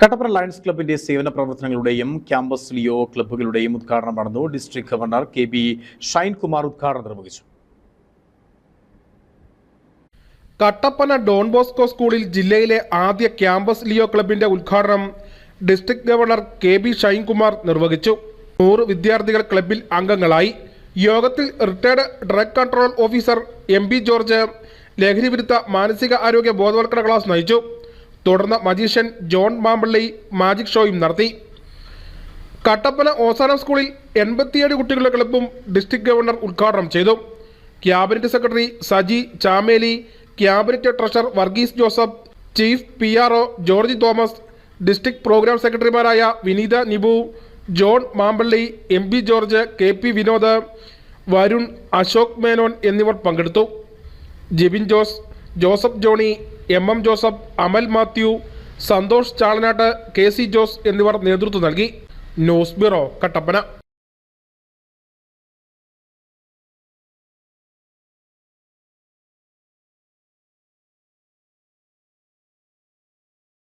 Kattappana lions ക്ലബിന്റെ സേവന പ്രവർത്തനങ്ങളുടെയും ക്യാമ്പസ് ലിയോ ക്ലബ്ബുകളുടെയും ഉദ്ഘാടനം നടന്നു. District governor K B Shinekumar ഉദ്ഘാടനം നിർവഹിച്ചു. കട്ടപ്പന ഡോൺ ബോസ്കോ സ്കൂളിൽ ജില്ലയിലെ ആദ്യ ക്യാമ്പസ് ലിയോ ക്ലബിന്റെ ഉദ്ഘാടനം district governor K B Shinekumar നിർവഹിച്ചു. നൂറ് വിദ്യാർത്ഥികൾ ക്ലബിൽ അംഗങ്ങളായി. യോഗത്തിൽ retired drug control officer M B George ലഹരി വിരുദ്ധ മാനസിക ആരോഗ്യ ബോധവൽക്കരണ ക്ലാസ് നയിച്ചു. തുടർന്ന് മജീഷ്യൻ ജോൺ മാമ്പള്ളി മാജിക് ഷോയും നടത്തി. കട്ടപ്പന ഓസാനം സ്കൂളിൽ എൺപത്തിയേഴ് കുട്ടികളുടെ ക്ലബ്ബും ഡിസ്ട്രിക്ട് ഗവർണർ ഉദ്ഘാടനം ചെയ്തു. Cabinet secretary Saji Chameli cabinet treasurer Varghese Joseph chief P R O George Thomas district program സെക്രട്ടറിമാരായ Vineetha Nibu John Mampally M P George K P Vinod Varun Ashok Menon എന്നിവർ പങ്കെടുത്തു. Jibin Jose Joseph Johnny M M Joseph Amal Mathew Santhosh Chalanatt K C Jose എന്നിവർ നേതൃത്വം നൽകി. News bureau Kattappana.